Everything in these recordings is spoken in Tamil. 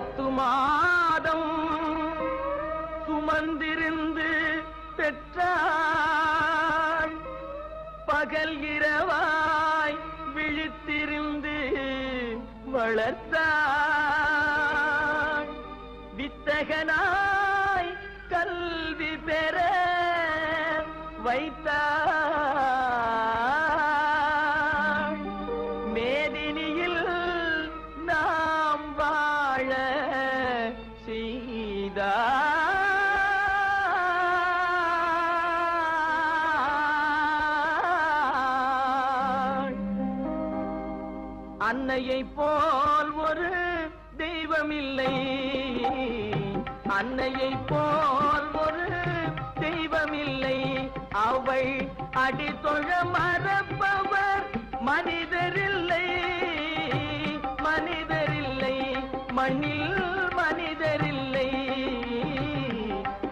பத்து மாதம் சுமந்திருந்து பெற்றாள் பகல் இரவாய் விழித்திருந்து வளர்த்தாள் வித்தகனா செய்தாள் அன்னையை போல் ஒரு தெய்வமில்லை. அன்னையை போல் ஒரு தெய்வமில்லை. அவள் அடித்தொழ மறப்பவர் மனிதரில்லை. மனிதரில்லை. மண்ணில்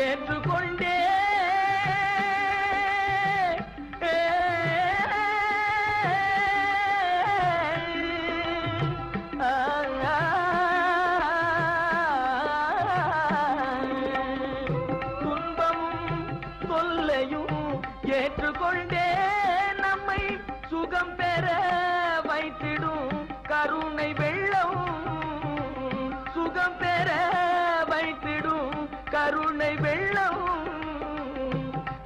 ஏற்றுக்கொண்டே. துன்பமும் தொல்லையும் ஏற்றுக்கொண்டே நம்மை சுகம் பெற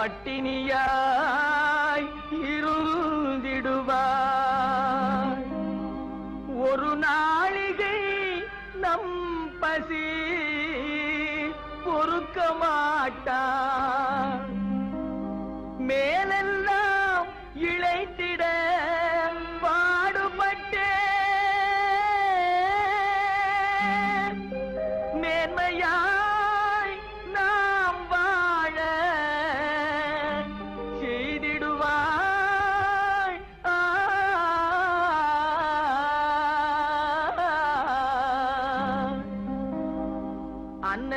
பட்டினியாய் இருந்திடுவாய். ஒரு நாளிகை நம் பசி பொறுக்க மாட்டார் மேலெல்லாம் இழைத்து